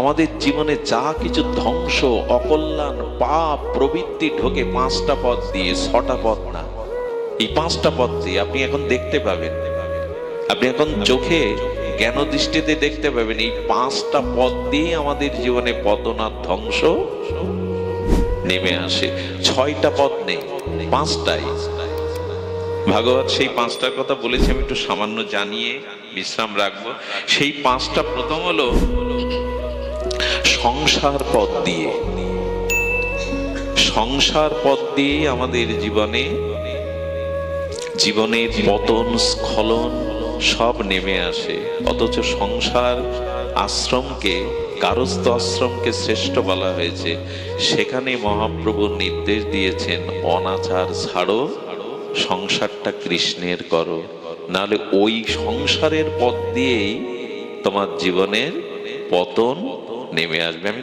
আমাদের জীবনে যা কিছু ধ্বংস, অকল্যাণ, পাপ, প্রবৃত্তি ঢোকে পাঁচটা পথ দিয়ে, ছটা পথ না। এই পাঁচটা পথ দিয়ে আপনি এখন দেখতে পাবেন। আপনি এখন চোখে জ্ঞান দৃষ্টিতে দেখতে পাবেন, এই পাঁচটা পথ দিয়ে আমাদের জীবনে পতন আর ধ্বংস নেমে আসে। ছয়টা পথ নেই, পাঁচটাই। ভাগবত সেই পাঁচটার কথা বলেছি, আমি একটু সামান্য জানিয়ে বিশ্রাম রাখব। সেই পাঁচটা প্রথম হলো সংসার পথ দিয়ে। সংসার পথ দিয়ে আমাদের জীবনে, জীবনের পতন, স্খলন সব নেমে আসে। অথচ সংসার আশ্রমকে, গারস্থ আশ্রমকে শ্রেষ্ঠ বলা হয়েছে। সেখানে মহাপ্রভু নির্দেশ দিয়েছেন, অনাচার ছাড়ো, সংসারটা কৃষ্ণের করো। নাহলে ওই সংসারের পথ দিয়েই তোমার জীবনের পতন নেমে আসবে। আমি